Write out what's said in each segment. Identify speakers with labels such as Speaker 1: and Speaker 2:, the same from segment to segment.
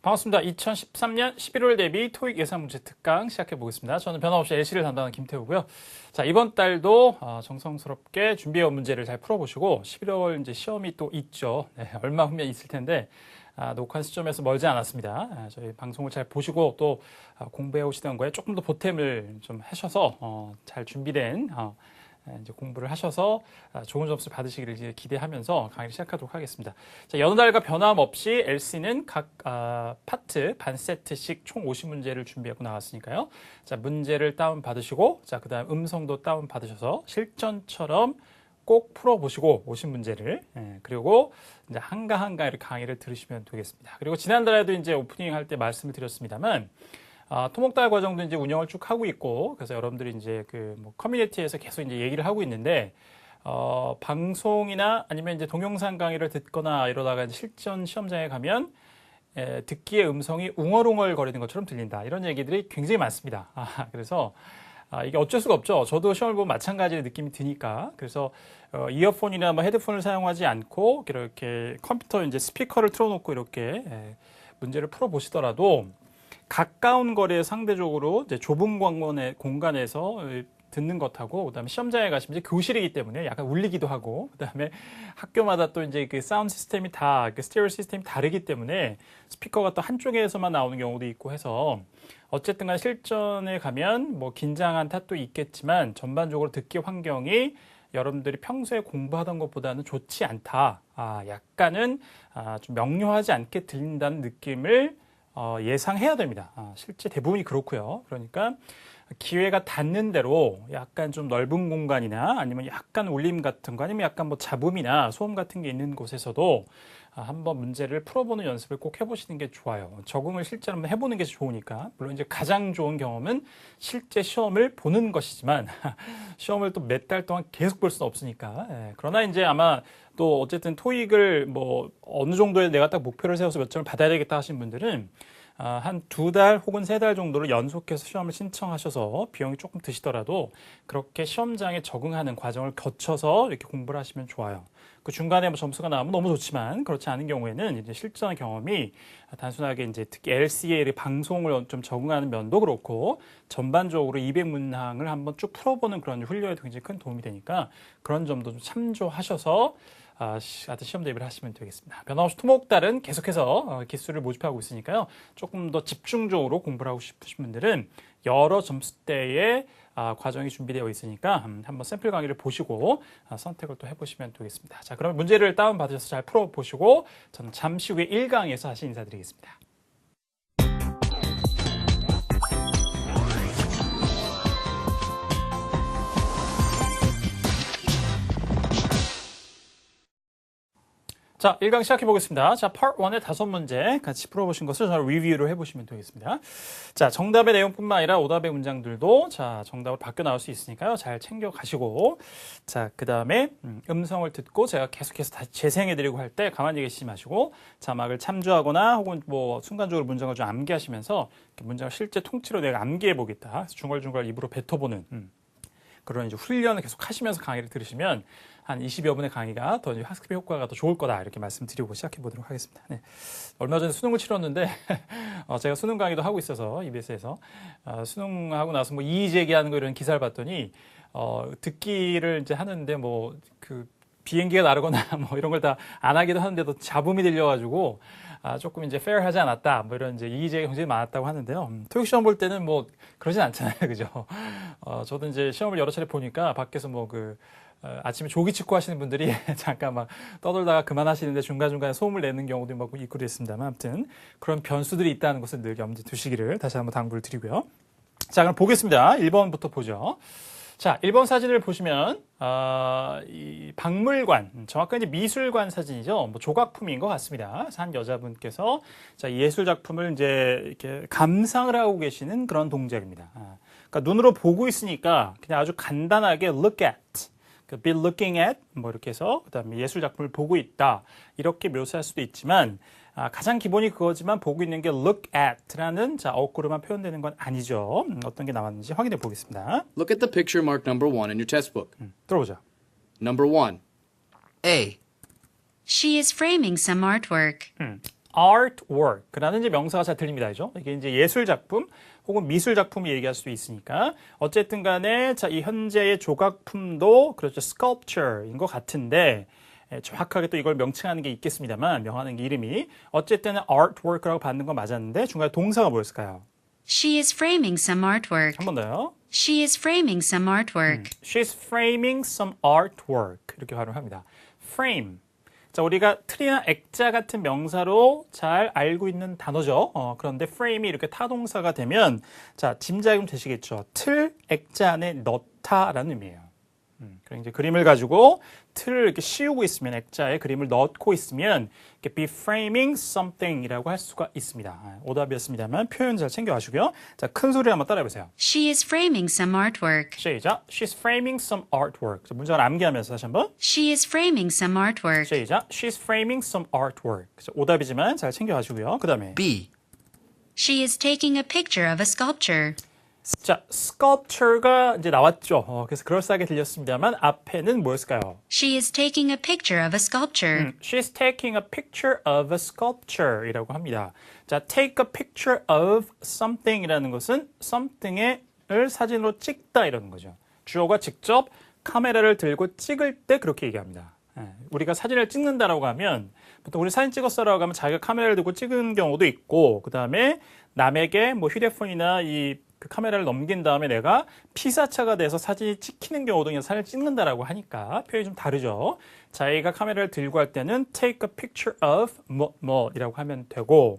Speaker 1: 반갑습니다. 2013년 11월 대비 토익 예상 문제 특강 시작해 보겠습니다. 저는 변함없이 LC를 담당하는 김태우고요. 자, 이번 달도 어, 정성스럽게 준비해온 문제를 잘 풀어보시고 11월 이제 시험이 또 있죠. 네, 얼마 후면 있을 텐데 아, 녹화 시점에서 멀지 않았습니다. 아, 저희 방송을 잘 보시고 또 아, 공부해 오시던 거에 조금 더 보탬을 좀 하셔서 어, 잘 준비된 어, 이제 공부를 하셔서 아, 좋은 점수 받으시기를 기대하면서 강의를 시작하도록 하겠습니다. 자, 여느 달과 변함없이 LC는 각 아, 파트 반 세트씩 총 50문제를 준비하고 나왔으니까요. 자, 문제를 다운 받으시고 자, 그다음 음성도 다운 받으셔서 실전처럼 꼭 풀어보시고 오신 문제를 예, 그리고 이제 한가 한가 이렇게 강의를 들으시면 되겠습니다. 그리고 지난달에도 이제 오프닝 할 때 말씀을 드렸습니다만 아, 토목달 과정도 이제 운영을 쭉 하고 있고 그래서 여러분들이 이제 그 뭐 커뮤니티에서 계속 이제 얘기를 하고 있는데 어, 방송이나 아니면 이제 동영상 강의를 듣거나 이러다가 실전 시험장에 가면 에, 듣기의 음성이 웅얼웅얼 거리는 것처럼 들린다 이런 얘기들이 굉장히 많습니다. 아, 그래서 아, 이게 어쩔 수가 없죠. 저도 시험을 보면 마찬가지의 느낌이 드니까. 그래서 어, 이어폰이나 뭐 헤드폰을 사용하지 않고 이렇게 컴퓨터 이제 스피커를 틀어놓고 이렇게 에, 문제를 풀어보시더라도 가까운 거리에 상대적으로 좁은 공간에, 공간에서 듣는 것하고 그다음에 시험장에 가시면 이제 교실이기 때문에 약간 울리기도 하고 그다음에 학교마다 또 이제 그 사운드 시스템이 다 그 스테레오 시스템이 다르기 때문에 스피커가 또 한쪽에서만 나오는 경우도 있고 해서 어쨌든 간 실전에 가면 뭐 긴장한 탓도 있겠지만 전반적으로 듣기 환경이 여러분들이 평소에 공부하던 것보다는 좋지 않다. 아, 약간은 아, 좀 명료하지 않게 들린다는 느낌을 어, 예상해야 됩니다. 아, 실제 대부분이 그렇고요. 그러니까 기회가 닿는 대로 약간 좀 넓은 공간이나 아니면 약간 울림 같은 거 아니면 약간 뭐 잡음이나 소음 같은 게 있는 곳에서도 아, 한번 문제를 풀어보는 연습을 꼭 해보시는 게 좋아요. 적응을 실제로 한번 해보는 게 좋으니까. 물론 이제 가장 좋은 경험은 실제 시험을 보는 것이지만 시험을 또 몇 달 동안 계속 볼 수는 없으니까. 예, 그러나 이제 아마 또 어쨌든 토익을 뭐 어느 정도의 내가 딱 목표를 세워서 몇 점을 받아야 되겠다 하신 분들은 아, 한두 달 혹은 세 달 정도를 연속해서 시험을 신청하셔서 비용이 조금 드시더라도 그렇게 시험장에 적응하는 과정을 거쳐서 이렇게 공부를 하시면 좋아요. 그 중간에 뭐 점수가 나오면 너무 좋지만 그렇지 않은 경우에는 이제 실전 경험이 단순하게 이제 특히 LCA 방송을 좀 적응하는 면도 그렇고 전반적으로 200문항을 한번 쭉 풀어보는 그런 훈련에도 굉장히 큰 도움이 되니까 그런 점도 좀 참조하셔서 아, 시험 대비를 하시면 되겠습니다. 변함없이 토목달은 계속해서 어, 기술을 모집하고 있으니까요. 조금 더 집중적으로 공부를 하고 싶으신 분들은 여러 점수대의 아, 과정이 준비되어 있으니까 음, 한번 샘플 강의를 보시고 아, 선택을 또 해보시면 되겠습니다. 자, 그럼 문제를 다운받으셔서 잘 풀어보시고 저는 잠시 후에 1강에서 다시 인사드리겠습니다. 자, 1강 시작해 보겠습니다. 자, part 1의 다섯 문제 같이 풀어보신 것을 저를 리뷰를 해보시면 되겠습니다. 자, 정답의 내용뿐만 아니라 오답의 문장들도 자, 정답을 바뀌어 나올 수 있으니까요. 잘 챙겨 가시고. 자, 그 다음에 음성을 듣고 제가 계속해서 다시 재생해드리고 할 때 가만히 계시지 마시고 자막을 참조하거나 혹은 뭐 순간적으로 문장을 좀 암기하시면서 문장을 실제 통째로 내가 암기해 보겠다. 중얼중얼 입으로 뱉어보는. 음. 그런 이제 훈련을 계속 하시면서 강의를 들으시면 한 20여 분의 강의가 더 학습의 효과가 더 좋을 거다 이렇게 말씀드리고 시작해 보도록 하겠습니다. 네. 얼마 전에 수능을 치렀는데 어, 제가 수능 강의도 하고 있어서 EBS에서 어, 수능하고 나서 뭐 이의 제기하는 거 이런 기사를 봤더니 어, 듣기를 이제 하는데 뭐그 비행기가 나르거나 뭐 이런 걸 다 안 하기도 하는데도 잡음이 들려가지고 아, 조금 이제 페어하지 않았다. 뭐 이런 이제 이의제가 굉장히 많았다고 하는데요. 음, 토익 시험 볼 때는 뭐 그러진 않잖아요. 그죠? 어, 저도 이제 시험을 여러 차례 보니까 밖에서 뭐 그, 어, 아침에 조기 직구 하시는 분들이 잠깐 막 떠돌다가 그만하시는데 중간중간에 소음을 내는 경우도 막 있고 그랬습니다만 아무튼 그런 변수들이 있다는 것을 늘 염두에 두시기를 다시 한번 당부를 드리고요. 자, 그럼 보겠습니다. 1번부터 보죠. 자, 1번 사진을 보시면 어, 이 박물관, 정확하게 이제 미술관 사진이죠. 뭐 조각품인 것 같습니다. 한 여자분께서 자, 예술 작품을 이제 이렇게 감상을 하고 계시는 그런 동작입니다. 아, 그러니까 눈으로 보고 있으니까 그냥 아주 간단하게 look at 그 be looking at 뭐 이렇게 해서 그다음에 예술 작품을 보고 있다 이렇게 묘사할 수도 있지만 아, 가장 기본이 그거지만 보고 있는 게 look at라는 자 어구로만 표현되는 건 아니죠. 음, 어떤 게 나왔는지 확인해 보겠습니다.
Speaker 2: Look at the picture marked number one in your test book.
Speaker 1: 들어보자.
Speaker 2: Number one.
Speaker 3: A.
Speaker 4: She is framing some artwork.
Speaker 1: Artwork라는 이제 명사가 잘 들립니다. 그죠? 이게 이제 예술 작품 혹은 미술 작품을 얘기할 수도 있으니까 어쨌든 간에 자, 이 현재의 조각품도 그렇죠. sculpture인 것 같은데 예, 정확하게 또 이걸 명칭하는 게 있겠습니다만 명하는 게 이름이 어쨌든 artwork라고 받는 건 맞았는데 중간에 동사가 뭐였을까요?
Speaker 3: She is framing some artwork.
Speaker 1: 한 번 더요.
Speaker 3: She is framing some artwork.
Speaker 1: She's framing some artwork 이렇게 발음합니다. frame. 자, 우리가 틀이나 액자 같은 명사로 잘 알고 있는 단어죠. 어, 그런데 frame이 이렇게 타동사가 되면 자, 짐작이 되시겠죠. 틀, 액자 안에 넣다라는 의미예요. 음, 그럼 이제 그림을 가지고 틀을 이렇게 씌우고 있으면 액자에 그림을 넣고 있으면 이렇게 be framing something이라고 할 수가 있습니다. 아, 오답이었습니다만 표현 잘 챙겨 가시고요. 자, 큰 소리 한번 따라해 보세요.
Speaker 3: She is framing some artwork.
Speaker 1: 시작. She's framing some artwork. 자, 문장을 암기하면서 다시 한번.
Speaker 3: She is framing some artwork.
Speaker 1: 시작. She's framing some artwork. 자, 오답이지만 잘 챙겨 가시고요. 그 다음에
Speaker 2: B.
Speaker 3: She is taking a picture of a sculpture.
Speaker 1: 자, sculpture가 이제 나왔죠. 어, 그래서 그럴싸하게 들렸습니다만 앞에는 뭐였을까요?
Speaker 3: She is taking a picture of a sculpture.
Speaker 1: She's taking a picture of a sculpture이라고 합니다. 자, take a picture of something이라는 것은 something을 사진으로 찍다 이라는 거죠. 주어가 직접 카메라를 들고 찍을 때 그렇게 얘기합니다. 예, 우리가 사진을 찍는다라고 하면 보통 우리 사진 찍었어라고 하면 자기가 카메라를 들고 찍은 경우도 있고 그 다음에 남에게 뭐 휴대폰이나 이 그 카메라를 넘긴 다음에 내가 피사차가 돼서 사진이 찍히는 경우도 그냥 사진을 찍는다라고 하니까 표현이 좀 다르죠. 자기가 카메라를 들고 할 때는 take a picture of 뭐 뭐 이라고 하면 되고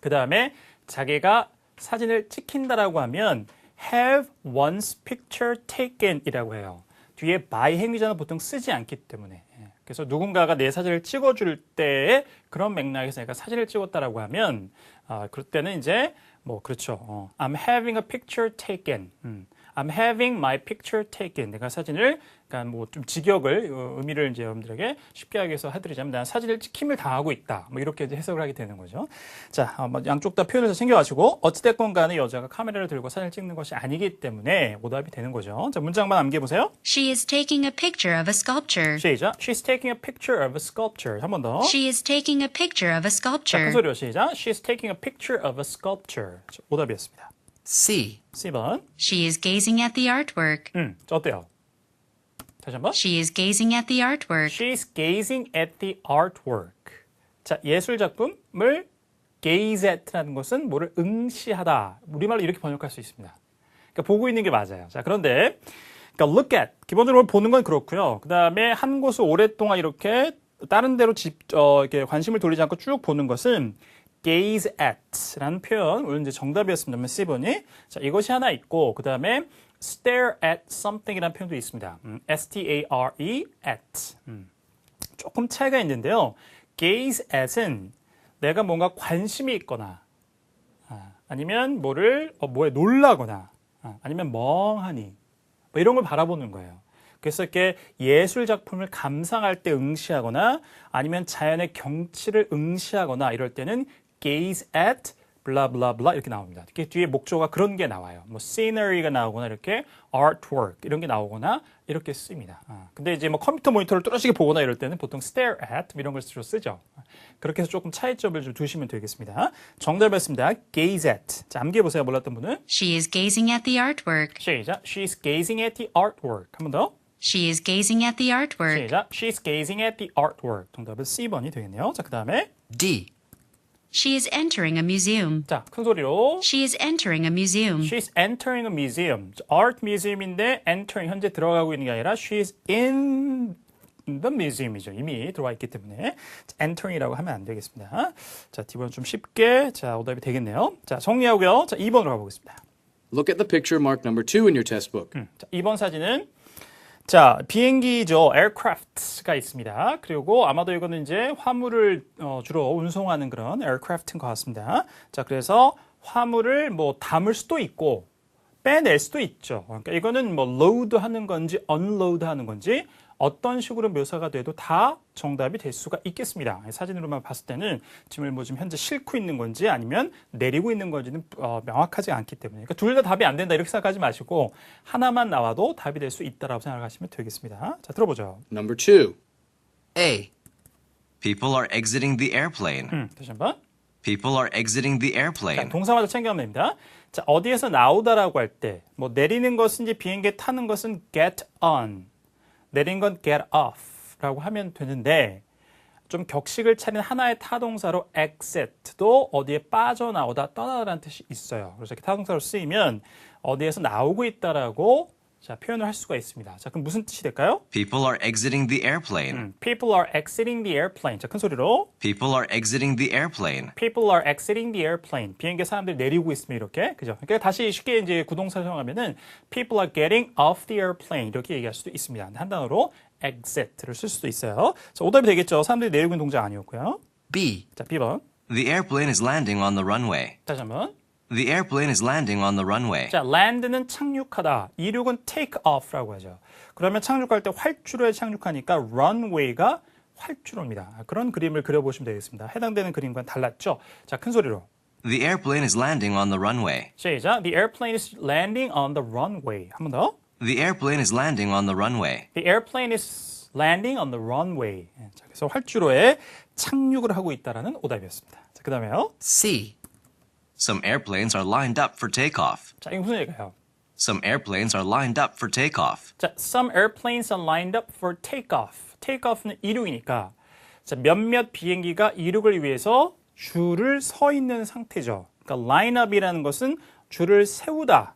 Speaker 1: 그 다음에 자기가 사진을 찍힌다라고 하면 have one's picture taken이라고 해요. 뒤에 by 행위자는 보통 쓰지 않기 때문에 예. 그래서 누군가가 내 사진을 찍어줄 때에 그런 맥락에서 내가 사진을 찍었다라고 하면 아, 그럴 때는 이제 뭐 그렇죠. 어, I'm having a picture taken. 음. I'm having my picture taken. 내가 사진을, 그러니까 뭐 좀 직역을 어, 의미를 이제 여러분들에게 쉽게 하기 위해서 해드리자면 난 사진을 찍힘을 당하고 있다. 뭐 이렇게 이제 해석을 하게 되는 거죠. 자, 양쪽 다 표현을 잘 챙겨가시고 어찌됐건 간에 여자가 카메라를 들고 사진을 찍는 것이 아니기 때문에 오답이 되는 거죠. 자, 문장만 암기해 보세요.
Speaker 3: She is taking a picture of a sculpture.
Speaker 1: 시작. She's taking a picture of a sculpture. 한 번 더.
Speaker 3: She is taking a picture of a
Speaker 1: 자, 큰
Speaker 3: sculpture.
Speaker 1: 소리로 시작. She's taking a picture of a sculpture. 자, 오답이었습니다.
Speaker 2: C.
Speaker 1: C번.
Speaker 3: She is gazing at the artwork.
Speaker 1: 음, 저 어때요? 다시 한 번.
Speaker 3: She is gazing at the artwork.
Speaker 1: She's gazing at the artwork. 자, 예술 작품을 gaze at라는 것은 뭐를 응시하다. 우리말로 이렇게 번역할 수 있습니다. 그러니까 보고 있는 게 맞아요. 자, 그런데 그러니까 look at 기본적으로 보는 건 그렇고요. 그다음에 한 곳을 오랫동안 이렇게 다른 데로 집, 어, 이렇게 관심을 돌리지 않고 쭉 보는 것은 gaze at라는 표현. 오늘 이제 정답이었습니다만 C번이. 자, 이것이 하나 있고 그 다음에 stare at something이라는 표현도 있습니다. 음, S-T-A-R-E at. 음. 조금 차이가 있는데요. gaze at은 내가 뭔가 관심이 있거나 아, 아니면 뭐를 어, 뭐에 놀라거나 아, 아니면 멍하니 뭐 이런 걸 바라보는 거예요. 그래서 이렇게 예술 작품을 감상할 때 응시하거나 아니면 자연의 경치를 응시하거나 이럴 때는 gaze at 블라블라블라 이렇게 나옵니다. 이렇게 뒤에 목조가 그런 게 나와요. 뭐 scenery가 나오거나 이렇게 artwork 이런 게 나오거나 이렇게 쓰입니다. 아, 근데 이제 뭐 컴퓨터 모니터를 뚜렷하게 보거나 이럴 때는 보통 stare at 이런 걸 주로 쓰죠. 그렇게 해서 조금 차이점을 좀 두시면 되겠습니다. 정답이었습니다. gaze at. 자, 암기해 보세요. 몰랐던 분은.
Speaker 3: She is gazing at the artwork.
Speaker 1: 시작. She's gazing at the artwork. 한 번 더.
Speaker 3: She is gazing at the artwork.
Speaker 1: 시작. She's gazing at the artwork. 정답은 C번이 되겠네요. 자, 그 다음에
Speaker 2: D.
Speaker 3: She is entering a museum.
Speaker 1: 자, 큰 소리로
Speaker 3: She is entering a museum.
Speaker 1: She's entering a museum. Art museum인데 entering 현재 들어가고 있는 게 아니라 she's in the museum이죠. 이미 들어와 있기 때문에 자, entering이라고 하면 안 되겠습니다. 자, D번 좀 쉽게 자, 오답이 되겠네요. 자, 정리하고요. 자, 2번으로 가보겠습니다.
Speaker 2: Look at the picture marked number two in your test book.
Speaker 1: 자, 2번 사진은 자, 비행기죠. aircraft가 있습니다. 그리고 아마도 이거는 이제 화물을 어, 주로 운송하는 그런 aircraft인 것 같습니다. 자, 그래서 화물을 뭐 담을 수도 있고 빼낼 수도 있죠. 그러니까 이거는 뭐 load 하는 건지 unload 하는 건지 어떤 식으로 묘사가 돼도 다 정답이 될 수가 있겠습니다. 사진으로만 봤을 때는 짐을 뭐 지금 현재 싣고 있는 건지 아니면 내리고 있는 건지는 어, 명확하지 않기 때문에 그러니까 둘 다 답이 안 된다 이렇게 생각하지 마시고 하나만 나와도 답이 될 수 있다라고 생각하시면 되겠습니다. 자 들어보죠.
Speaker 2: Number two.
Speaker 4: A. People are exiting the airplane.
Speaker 1: 음, 다시 한번.
Speaker 4: People are exiting the
Speaker 1: 자,
Speaker 4: airplane.
Speaker 1: 동사마다 챙겨가면 됩니다. 자, 어디에서 나오다라고 할 때, 뭐 내리는 것인지 비행기에 타는 것은 get on, 내린 건 get off라고 하면 되는데, 좀 격식을 차린 하나의 타동사로 exit도 어디에 빠져나오다, 떠나다라는 뜻이 있어요. 그래서 이렇게 타동사로 쓰이면 어디에서 나오고 있다라고 자, 표현을 할 수가 있습니다. 자, 그럼 무슨 뜻이 될까요?
Speaker 4: People are exiting the airplane.
Speaker 1: 음, People are exiting the airplane. 자, 큰 소리로.
Speaker 4: People are exiting the airplane.
Speaker 1: People are exiting the airplane. 비행기 사람들이 내리고 있으면 이렇게 그죠? 그러니까 다시 쉽게 이제 구동사 사용하면은 people are getting off the airplane 이렇게 얘기할 수도 있습니다. 한 단어로 exit를 쓸 수도 있어요. 자, 오답이 되겠죠. 사람들이 내리고 있는 동작 아니었고요.
Speaker 2: B.
Speaker 1: 자, B번.
Speaker 4: The airplane is landing on the runway.
Speaker 1: 다시 한번.
Speaker 4: The airplane is landing on the runway.
Speaker 1: 자, land는 착륙하다. 이륙은 take off라고 하죠. 그러면 착륙할 때 활주로에 착륙하니까 runway가 활주로입니다. 그런 그림을 그려보시면 되겠습니다. 해당되는 그림과는 달랐죠? 자, 큰 소리로.
Speaker 4: The airplane is landing on the runway.
Speaker 1: 시작. The airplane is landing on the runway. 한 번 더.
Speaker 4: The airplane is landing on the runway.
Speaker 1: The airplane is landing on the runway. 예, 자, 그래서 활주로에 착륙을 하고 있다라는 오답이었습니다. 자, 그다음에요.
Speaker 2: C.
Speaker 4: Some airplanes are lined up for takeoff.
Speaker 1: 자, 이거 무슨 얘기예요?
Speaker 4: Some airplanes are lined up for takeoff.
Speaker 1: 자, some airplanes are lined up for takeoff. takeoff는 이륙이니까 자, 몇몇 비행기가 이륙을 위해서 줄을 서 있는 상태죠. 그러니까 line up이라는 것은 줄을 세우다,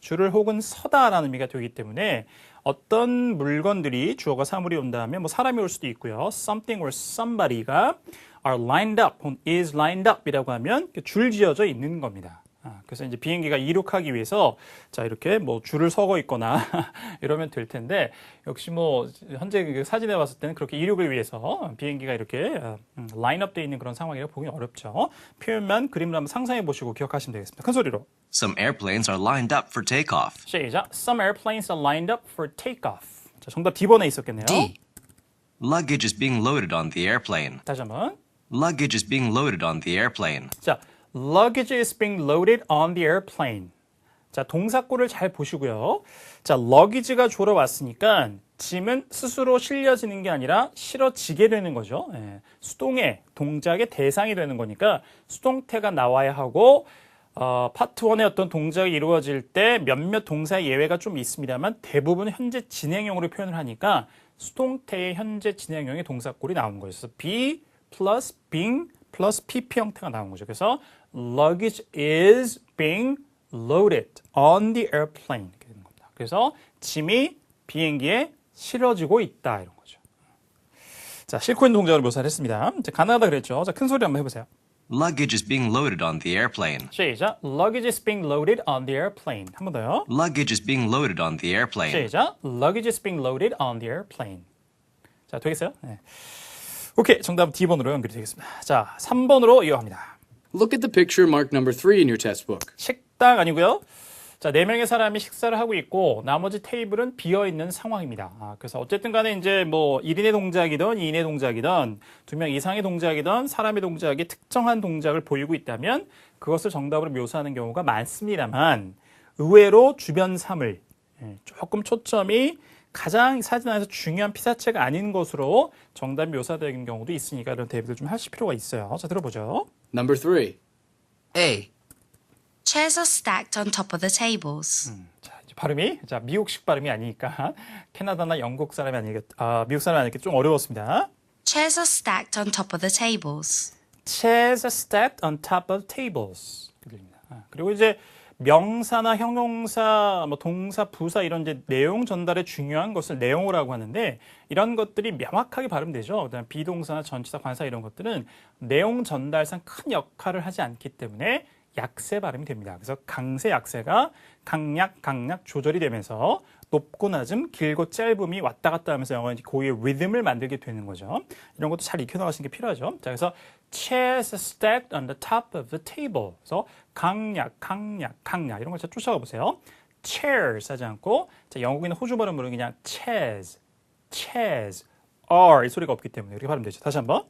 Speaker 1: 줄을 혹은 서다라는 의미가 되기 때문에 어떤 물건들이 주어가 사물이 온다 하면 뭐 사람이 올 수도 있고요. something or somebody가 are lined up 혹은 is lined up이라고 하면 줄 지어져 있는 겁니다. 아, 그래서 이제 비행기가 이륙하기 위해서 자 이렇게 뭐 줄을 서고 있거나 이러면 될 텐데 역시 뭐 현재 그 사진에 봤을 때는 그렇게 이륙을 위해서 비행기가 이렇게 어, 음, 라인업되어 있는 그런 상황이라 보기 어렵죠. 표현만 그림을 한번 상상해 보시고 기억하시면 되겠습니다. 큰 소리로
Speaker 4: Some airplanes are lined up for takeoff.
Speaker 1: 시작. Some airplanes are lined up for takeoff. 자 정답 D번에 있었겠네요.
Speaker 2: D.
Speaker 4: Luggage is being loaded on the airplane.
Speaker 1: 다시 한번.
Speaker 4: Luggage is being loaded on the airplane.
Speaker 1: 자, luggage is being loaded on the airplane. 자, 동사꼴을 잘 보시고요. 자, luggage가 주로 왔으니까 짐은 스스로 실려지는 게 아니라 실어지게 되는 거죠. 예, 수동의 동작의 대상이 되는 거니까 수동태가 나와야 하고 어, 파트 1의 어떤 동작이 이루어질 때 몇몇 동사의 예외가 좀 있습니다만 대부분 현재 진행형으로 표현을 하니까 수동태의 현재 진행형의 동사꼴이 나오는 거예요. Plus being plus pp 형태가 나온 거죠. 그래서 luggage is being loaded on the airplane 이렇게 되는 겁니다. 그래서 짐이 비행기에 실어지고 있다 이런 거죠. 자, 싣고 있는 동작을 묘사를 했습니다. 자, 가능하다 그랬죠. 자, 큰 소리 한번 해보세요.
Speaker 4: Luggage is being loaded on the airplane.
Speaker 1: 시작. Luggage is being loaded on the airplane. 한 번 더요.
Speaker 4: Luggage is being loaded on the airplane.
Speaker 1: 시작. Luggage is being loaded on the airplane. 자, 되겠어요? 네. 오케이. 정답 D번으로 연결이 되겠습니다. 자, 3번으로 이어갑니다.
Speaker 2: Look at the picture marked number 3 in your test book.
Speaker 1: 식당 아니고요. 자, 네 명의 사람이 식사를 하고 있고 나머지 테이블은 비어 있는 상황입니다. 아, 그래서 어쨌든 간에 이제 뭐 1인의 동작이든 2인의 동작이든 두명 이상의 동작이든 사람의 동작이 특정한 동작을 보이고 있다면 그것을 정답으로 묘사하는 경우가 많습니다만 의외로 주변 사물 예, 조금 초점이 가장 사진 안에서 중요한 피사체가 아닌 것으로 정답 묘사되는 경우도 있으니까 이런 대비를 좀 하실 필요가 있어요. 자, 들어보죠.
Speaker 2: Number 3.
Speaker 3: Chairs
Speaker 2: A.
Speaker 3: are stacked on top of the tables.
Speaker 1: 자, 이제 발음이 자 미국식 발음이 아니니까 캐나다나 영국 사람이 아니겠 아 미국 사람이 아니니까 좀 어려웠습니다.
Speaker 3: Chairs are stacked on top of the tables.
Speaker 1: Chairs are stacked on top of tables. 아, 그리고 이제 명사나 형용사, 뭐 동사, 부사 이런 이제 내용 전달에 중요한 것을 내용어라고 하는데 이런 것들이 명확하게 발음되죠. 그다음 비동사나 전치사, 관사 이런 것들은 내용 전달상 큰 역할을 하지 않기 때문에 약세 발음이 됩니다. 그래서 강세, 약세가 강약, 강약 조절이 되면서 높고 낮음, 길고 짧음이 왔다 갔다 하면서 영어의 고유의 리듬을 만들게 되는 거죠. 이런 것도 잘 익혀 나가시는 게 필요하죠. 자, 그래서 chairs stacked on the top of the table. 그래서 강약, 강약, 강약 이런 걸잘 쫓아가 보세요. chairs 하지 않고 자, 영국인은 호주 발음으로 그냥 chairs, chairs, r 이 소리가 없기 때문에 이렇게 발음되죠. 다시 한번.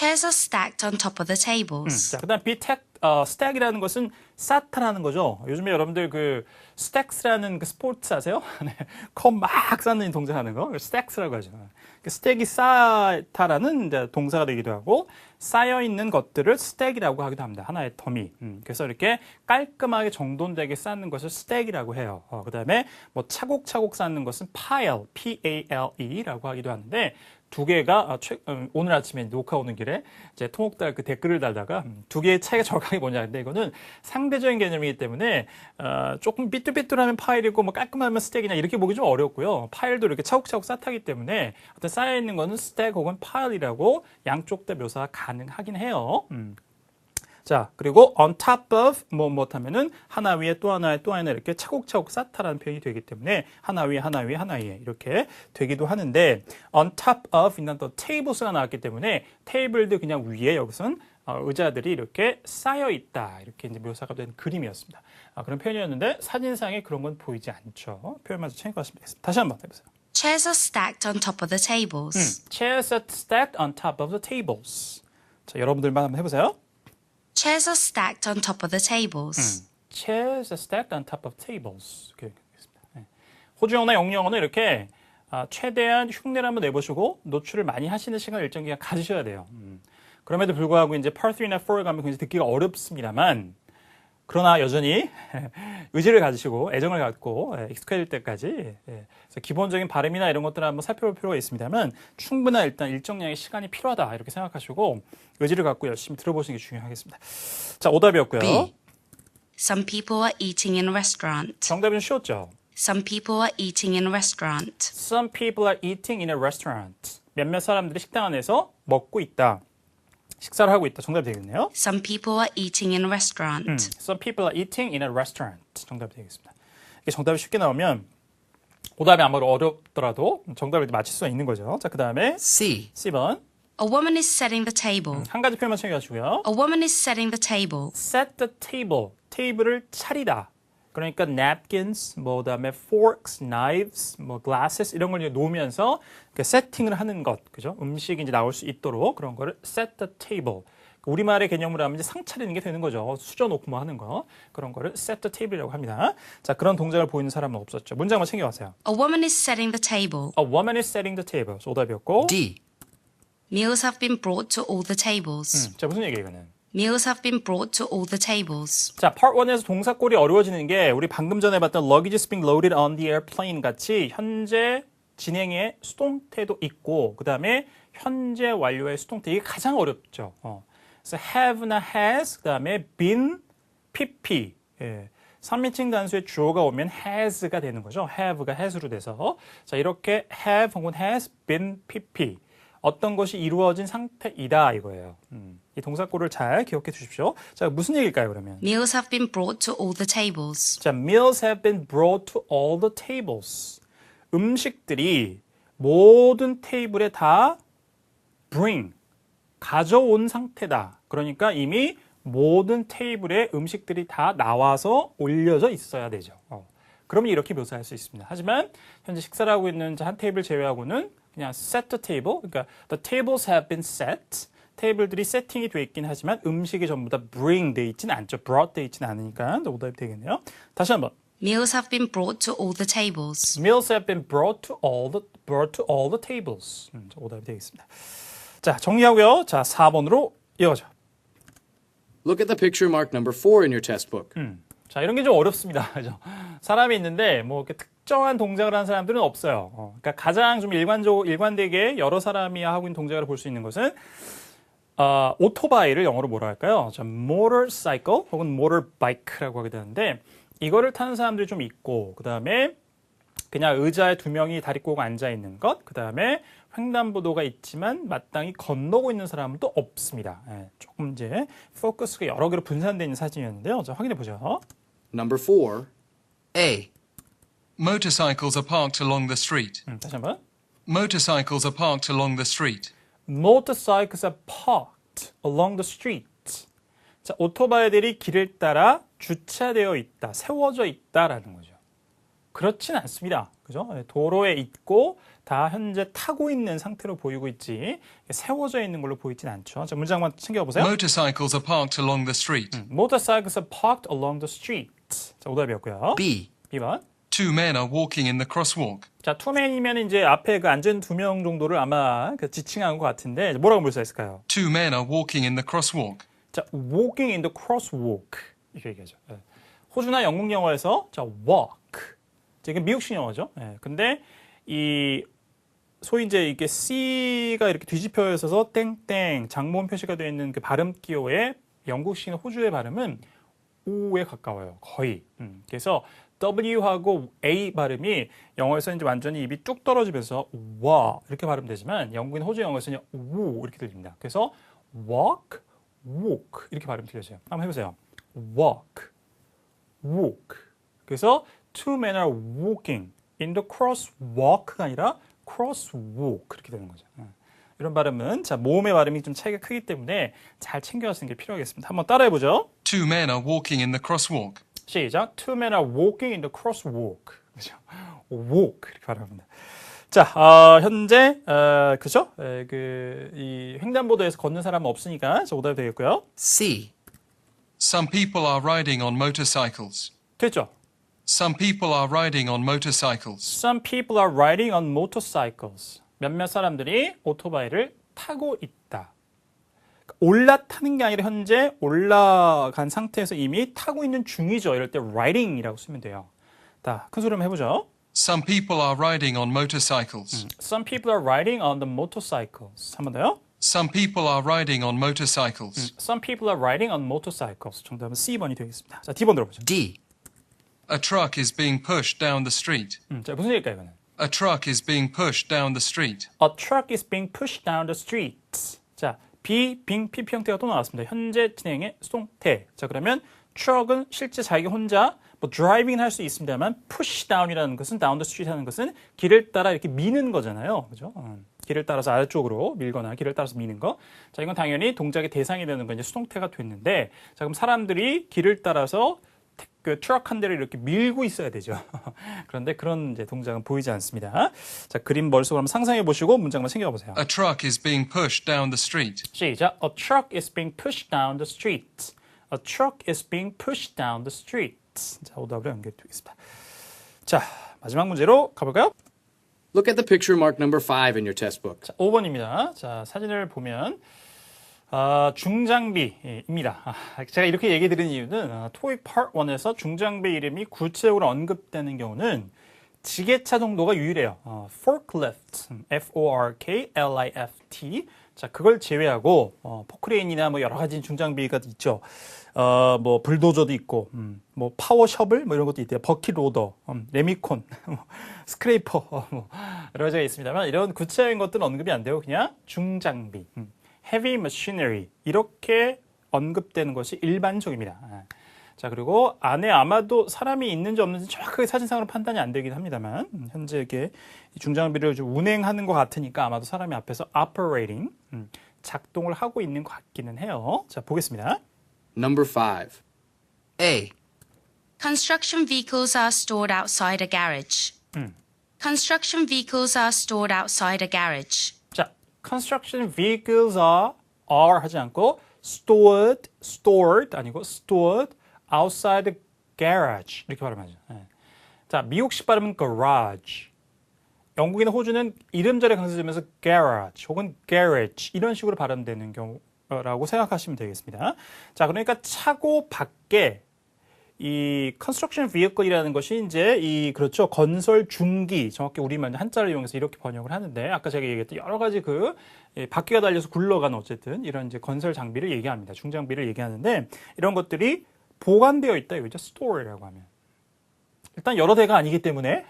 Speaker 3: Chairs are stacked on top of the tables.
Speaker 1: 자, 그다음 be tech, 어, stack이라는 것은 쌓다라는 거죠. 요즘에 여러분들 그 stacks라는 그 스포츠 아세요? 네. 컵막 쌓는 동작하는 거, stacks라고 하죠. 그 스택이 쌓다라는 이제 동사가 되기도 하고 쌓여 있는 것들을 스택이라고 하기도 합니다. 하나의 더미. 음, 그래서 이렇게 깔끔하게 정돈되게 쌓는 것을 스택이라고 해요. 어, 그다음에 뭐 차곡차곡 쌓는 것은 pile, P-A-L-E라고 하기도 하는데 두 개가 아, 최- 음, 오늘 아침에 녹화 오는 길에 이제 토목달 그 댓글을 달다가 음, 두 개의 차이가 정확하게 뭐냐 근데 이거는 상대적인 개념이기 때문에 어, 조금 삐뚤삐뚤하면 파일이고 뭐 깔끔하면 스택이냐 이렇게 보기 좀 어렵고요 파일도 이렇게 차곡차곡 쌓다기 때문에 어떤 쌓여 있는 거는 스택 혹은 파일이라고 양쪽 다 묘사가 가능하긴 해요. 음. 자, 그리고 on top of 뭐 못하면은 하나 위에 또 하나에 또 하나 이렇게 차곡차곡 쌓다라는 표현이 되기 때문에 하나 위에 하나 위에 하나 위에 이렇게 되기도 하는데 on top of 있는 또 tables가 나왔기 때문에 테이블도 그냥 위에 여기서는 어, 의자들이 이렇게 쌓여 있다 이렇게 이제 묘사가 된 그림이었습니다. 아, 그런 표현이었는데 사진상에 그런 건 보이지 않죠. 표현마저 참고하시면 되겠습니다. 다시 한번 해보세요.
Speaker 3: Chairs are stacked on top of the tables.
Speaker 1: Chairs are stacked on top of the tables. 자, 여러분들만 한번 해보세요.
Speaker 3: Chairs are stacked on top of the tables.
Speaker 1: chairs are stacked on top of tables. 이렇게 되겠습니다. 네. 호주 영어나 영어 영어는 이렇게 아, 최대한 흉내를 한번 내보시고 노출을 많이 하시는 시간을 일정 기간 가지셔야 돼요. 음. 그럼에도 불구하고 이제 3나 4에 가면 굉장히 듣기가 어렵습니다만 그러나 여전히 의지를 가지시고 애정을 갖고 예, 익숙해질 때까지 예, 기본적인 발음이나 이런 것들을 한번 살펴볼 필요가 있습니다만 충분한 일단 일정량의 시간이 필요하다 이렇게 생각하시고 의지를 갖고 열심히 들어보시는 게 중요하겠습니다. 자 오답이었고요.
Speaker 3: B. Some people are eating in restaurant.
Speaker 1: 정답은 쉬웠죠.
Speaker 3: Some people are eating in restaurant.
Speaker 1: Some people are eating in a restaurant. 몇몇 사람들이 식당 안에서 먹고 있다. 식사를 하고 있다. 정답이 되겠네요.
Speaker 3: Some people are eating in a restaurant.
Speaker 1: Some people are eating in a restaurant. 정답이 되겠습니다. 이게 정답이 쉽게 나오면 오답이 아무리 어렵더라도 정답을 맞힐 수가 있는 거죠. 자, 그 다음에
Speaker 5: C.
Speaker 1: C번
Speaker 3: A woman is setting the table.
Speaker 1: 한 가지 표현만 챙겨가시고요.
Speaker 3: A woman is setting the table.
Speaker 1: Set the table. 테이블을 차리다. 그러니까 napkins, 뭐 그다음에 forks, knives, 뭐 glasses 이런 걸 이제 놓으면서 그 세팅을 하는 것, 그죠? 음식이 이제 나올 수 있도록 그런 거를 set the table. 우리말의 개념으로 하면 이제 상 차리는 게 되는 거죠. 수저 놓고 뭐 하는 거 그런 거를 set the table이라고 합니다. 자 그런 동작을 보이는 사람은 없었죠. 문장만 챙겨가세요.
Speaker 3: A woman is setting the table.
Speaker 1: A woman is setting the table. 오답이었고.
Speaker 5: D.
Speaker 3: Meals have been brought to all the tables.
Speaker 1: 음, 자 무슨 얘기예요 이거는?
Speaker 3: Meals have been brought to all the tables.
Speaker 1: 자, part 1에서 동사꼴이 어려워지는 게 우리 방금 전에 봤던 luggage being loaded on the airplane 같이 현재 진행의 수동태도 있고 그 다음에 현재 완료의 수동태 이게 가장 어렵죠. 어. 그래서 have나 has 그 다음에 been, pp. 예. 3인칭 단수의 주어가 오면 has가 되는 거죠. have가 has로 돼서 자, 이렇게 have 혹은 has been pp. 어떤 것이 이루어진 상태이다 이거예요. 음. 이 동사꼴을 잘 기억해 주십시오. 자, 무슨 얘기일까요, 그러면?
Speaker 3: Meals have been brought to all the tables.
Speaker 1: 자, meals have been brought to all the tables. 음식들이 모든 테이블에 다 bring, 가져온 상태다. 그러니까 이미 모든 테이블에 음식들이 다 나와서 올려져 있어야 되죠. 어. 그러면 이렇게 묘사할 수 있습니다. 하지만 현재 식사를 하고 있는 한 테이블 제외하고는 그냥 set the table, 그러니까 the tables have been set. 테이블들이 세팅이 돼 있긴 하지만 음식이 전부 다 bring 돼 있지는 않죠. brought 돼 있지는 않으니까 오답이 되겠네요. 다시 한번.
Speaker 3: Meals have been brought to all the tables.
Speaker 1: Meals have been brought to all the brought to all the tables. 음, 자, 오답이 되겠습니다. 자, 정리하고요. 자, 4번으로 이어가죠.
Speaker 2: Look at the picture marked number 4 in your test book.
Speaker 1: 자, 이런 게 좀 어렵습니다. 그죠? 사람이 있는데 뭐 이렇게 특 정한 동작을 하는 사람들은 없어요. 어, 그러니까 가장 좀 일관적 일관되게 여러 사람이 하고 있는 동작을 볼 수 있는 것은 어, 오토바이를 영어로 뭐라 할까요? 자, motorcycle 혹은 motorbike라고 하게 되는데 이거를 타는 사람들이 좀 있고 그 다음에 그냥 의자에 두 명이 다리 꼬고 앉아 있는 것, 그 다음에 횡단보도가 있지만 마땅히 건너고 있는 사람은 또 없습니다. 예, 조금 이제 포커스가 여러 개로 분산되어 있는 사진이었는데요. 자, 확인해 보죠.
Speaker 2: Number 4.
Speaker 5: A.
Speaker 6: Motorcycles are parked along the street.
Speaker 1: 음, 다시 한번.
Speaker 6: Motorcycles are parked along the street.
Speaker 1: Motorcycles are parked along the street. 자, 오토바이들이 길을 따라 주차되어 있다, 세워져 있다라는 거죠. 그렇진 않습니다. 그죠? 예, 도로에 있고 다 현재 타고 있는 상태로 보이고 있지 세워져 있는 걸로 보이진 않죠. 자, 문장만 챙겨 보세요.
Speaker 6: Motorcycles are parked along the street.
Speaker 1: Motorcycles are parked along the street. 자, 오답이었고요.
Speaker 2: B.
Speaker 1: 2번.
Speaker 6: Two men are walking in the crosswalk.
Speaker 1: 자, 투맨이면 이제 앞에 그 앉은 두 명 정도를 아마 그 지칭한 것 같은데 뭐라고 볼 수 있을까요?
Speaker 6: Two men are walking in the crosswalk.
Speaker 1: 자, walking in the crosswalk 이렇게 얘기하죠. 예. 호주나 영국 영어에서 자, walk. 자, 이게 미국식 영어죠. 예. 근데 이 소위 이제 이게 C가 이렇게 뒤집혀 있어서 땡땡 장모음 표시가 되어 있는 그 발음 기호의 영국식 호주의 발음은 O에 가까워요. 거의. 음, 그래서 W하고 A 발음이 영어에서 이제 완전히 입이 뚝 떨어지면서 와 이렇게 발음되지만 영국인 호주 영어에서는 오 이렇게 들립니다. 그래서 walk, walk 이렇게 발음 들려져요. 한번 해보세요. walk, walk. 그래서 two men are walking in the crosswalk가 아니라 crosswalk 그렇게 되는 거죠. 예. 이런 발음은 자 모음의 발음이 좀 차이가 크기 때문에 잘 챙겨가시는 게 필요하겠습니다. 한번 따라해보죠.
Speaker 6: Two men are walking in the crosswalk.
Speaker 1: 시작. Two men are walking in the crosswalk. 그죠? walk 이렇게 발음합니다. 자, 어, 현재 어, 그죠? 에, 그, 이 횡단보도에서 걷는 사람은 없으니까 저 오답이 되겠고요.
Speaker 2: C.
Speaker 6: Some people are riding on motorcycles.
Speaker 1: 됐죠?
Speaker 6: Some people are riding on motorcycles.
Speaker 1: Some people are riding on motorcycles. 몇몇 사람들이 오토바이를 타고 있다. 올라타는 게 아니라 현재 올라간 상태에서 이미 타고 있는 중이죠. 이럴 때 riding이라고 쓰면 돼요. 자, 큰 소리 한번 해보죠.
Speaker 6: Some people are riding on motorcycles.
Speaker 1: Some people are riding on the motorcycles. 한 번 더요.
Speaker 6: Some people are riding on motorcycles.
Speaker 1: Some people are riding on motorcycles. 정답은 C번이 되겠습니다. 자, D번 들어보죠.
Speaker 2: D.
Speaker 6: A truck is being pushed down the street.
Speaker 1: 음, 자, 무슨 얘기일까요, 이거는?
Speaker 6: A truck is being pushed down the street.
Speaker 1: A truck is being pushed down the street. 자, be, being, PP 형태가 또 나왔습니다. 현재 진행의 수동태. 자, 그러면 truck은 실제 자기 혼자 뭐 driving 할수 있습니다만 push down이라는 것은 the street 하는 것은 길을 따라 이렇게 미는 거잖아요. 그죠? 음, 길을 따라서 아래쪽으로 밀거나 길을 따라서 미는 거. 자, 이건 당연히 동작의 대상이 되는 건 이제 수동태가 됐는데 자, 그럼 사람들이 길을 따라서 그 트럭 한 대를 이렇게 밀고 있어야 되죠. 그런데 그런 이제 동작은 보이지 않습니다. 자, 그림 머릿속으로 한번 상상해 보시고 문장만 챙겨 보세요.
Speaker 6: A truck is being pushed down the street.
Speaker 1: 시작. A truck is being pushed down the street. A truck is being pushed down the street. 자, 오답으로 연결되겠습니다. 자, 마지막 문제로 가볼까요?
Speaker 2: Look at the picture marked number 5 in your test book.
Speaker 1: 자, 5번입니다. 자, 사진을 보면 아, 중장비입니다. 아, 제가 이렇게 얘기 드린 이유는 아, 토익 파트 1에서 중장비 이름이 구체적으로 언급되는 경우는 지게차 정도가 유일해요. 어, forklift, F-O-R-K-L-I-F-T. 자, 그걸 제외하고 어, 포크레인이나 뭐 여러 가지 중장비가 있죠. 어, 뭐 불도저도 있고, 음, 뭐 파워 셔블 뭐 이런 것도 있대요. 버킷 로더, 음, 레미콘, 뭐 스크레이퍼, 어, 뭐 여러 가지가 있습니다만 이런 구체적인 것들은 언급이 안 되고 그냥 중장비, 음, heavy machinery 이렇게 언급되는 것이 일반적입니다. 아. 자 그리고 안에 아마도 사람이 있는지 없는지 정확하게 사진상으로 판단이 안 되긴 합니다만 음, 현재 이게 이 중장비를 좀 운행하는 것 같으니까 아마도 사람이 앞에서 operating 음, 작동을 하고 있는 것 같기는 해요. 자 보겠습니다.
Speaker 2: Number 5.
Speaker 3: A. Construction vehicles are stored outside a garage. Construction vehicles are stored outside a garage.
Speaker 1: 자 construction vehicles are are 하지 않고 stored stored 아니고 stored outside the garage 이렇게 발음하죠. 예. 자 미국식 발음은 garage. 영국이나 호주는 이름절에 강조되면서 garage 혹은 garage 이런 식으로 발음되는 경우라고 생각하시면 되겠습니다. 자 그러니까 차고 밖에 이 construction vehicle이라는 것이 이제 이 그렇죠 건설 중기 정확히 우리말 한자를 이용해서 이렇게 번역을 하는데 아까 제가 얘기했던 여러 가지 그 예, 바퀴가 달려서 굴러가는 어쨌든 이런 이제 건설 장비를 얘기합니다. 중장비를 얘기하는데 이런 것들이 보관되어 있다. 이거죠 store라고 하면 일단 여러 대가 아니기 때문에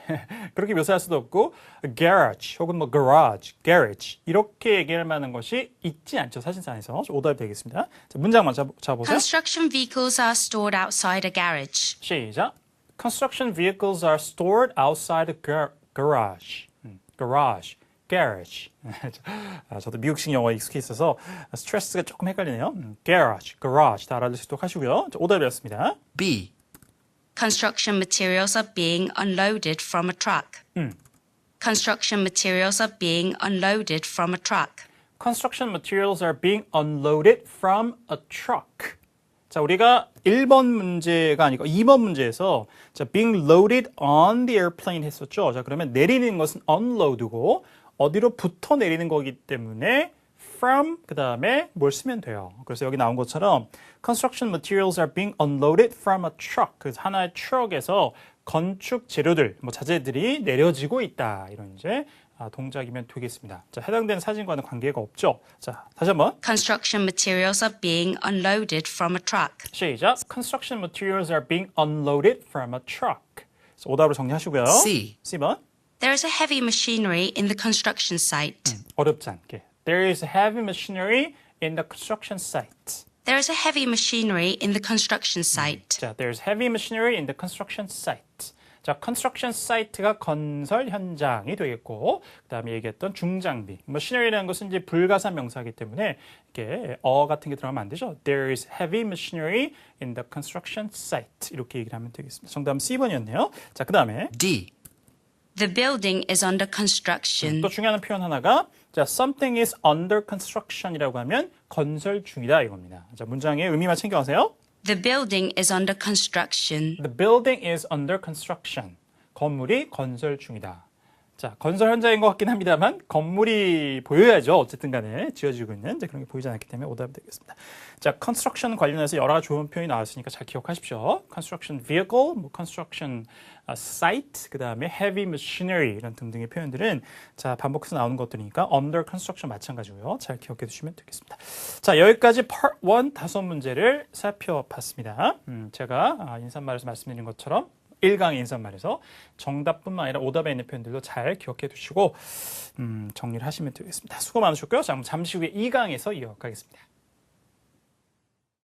Speaker 1: 그렇게 묘사할 수도 없고 garage 혹은 뭐 garage, garage 이렇게 얘기할 만한 것이 있지 않죠 사진상에서 오답이 되겠습니다 자, 문장만 잡, 잡아보세요.
Speaker 3: Construction vehicles are stored outside a garage.
Speaker 1: 시작. Construction vehicles are stored outside a gar- garage. 음, garage, garage. 아, 저도 미국식 영어에 익숙해 있어서 스트레스가 조금 헷갈리네요. 음, garage, garage 다 알아두시도록 하시고요. 자, 오답이었습니다.
Speaker 2: B.
Speaker 3: Construction materials are being unloaded from a truck. Construction materials are being unloaded from a truck.
Speaker 1: Construction materials are being unloaded from a truck. 자, 우리가 1번 문제가 아니고 2번 문제에서 자, being loaded on the airplane 했었죠. 자, 그러면 내리는 것은 unload고 어디로부터 내리는 거기 때문에 from 그 다음에 뭘 쓰면 돼요. 그래서 여기 나온 것처럼 construction materials are being unloaded from a truck. 그래서 하나의 트럭에서 건축 재료들, 뭐 자재들이 내려지고 있다. 이런 이제 아, 동작이면 되겠습니다. 자, 해당되는 사진과는 관계가 없죠. 자, 다시 한번
Speaker 3: Construction materials are being unloaded from a truck.
Speaker 1: 시작. Construction materials are being unloaded from a truck. 그래서 오답을 정리하시고요.
Speaker 4: C.
Speaker 1: C번
Speaker 3: There is a heavy machinery in the construction site.
Speaker 1: 어렵지 않게. There is heavy machinery in the construction site.
Speaker 3: There is a heavy machinery in the construction site.
Speaker 1: 자, there's heavy machinery in the construction site. 자, construction site가 건설 현장이 되겠고, 그 다음에 얘기했던 중장비. machinery라는 것은 이제 불가산 명사이기 때문에 이렇게 어 같은 게 들어가면 안 되죠. There is heavy machinery in the construction site. 이렇게 얘기를 하면 되겠습니다. 정답은 C번이었네요. 자, 그 다음에
Speaker 4: D.
Speaker 3: The building is under construction.
Speaker 1: 또 중요한 표현 하나가 자, something is under construction이라고 하면 건설 중이다 이겁니다. 자, 문장의 의미만 챙겨가세요.
Speaker 3: The building is under construction.
Speaker 1: The building is under construction. 건물이 건설 중이다. 자, 건설 현장인 것 같긴 합니다만 건물이 보여야죠. 어쨌든 간에 지어지고 있는 이제 그런 게 보이지 않기 때문에 오답이 되겠습니다. 자, construction 관련해서 여러 좋은 표현이 나왔으니까 잘 기억하십시오. construction vehicle, 뭐 construction 아, site, 그다음에 heavy machinery 이런 등등의 표현들은 자, 반복해서 나오는 것들이니까 under construction 마찬가지고요. 잘 기억해 두시면 되겠습니다. 자, 여기까지 part 1 다섯 문제를 살펴봤습니다. 음, 제가 아, 인사말에서 말씀드린 것처럼 1강의 인사말에서 정답뿐만 아니라 오답에 있는 표현들도 잘 기억해 두시고 음, 정리를 하시면 되겠습니다. 수고 많으셨고요. 자, 잠시 후에 2강에서 이어가겠습니다.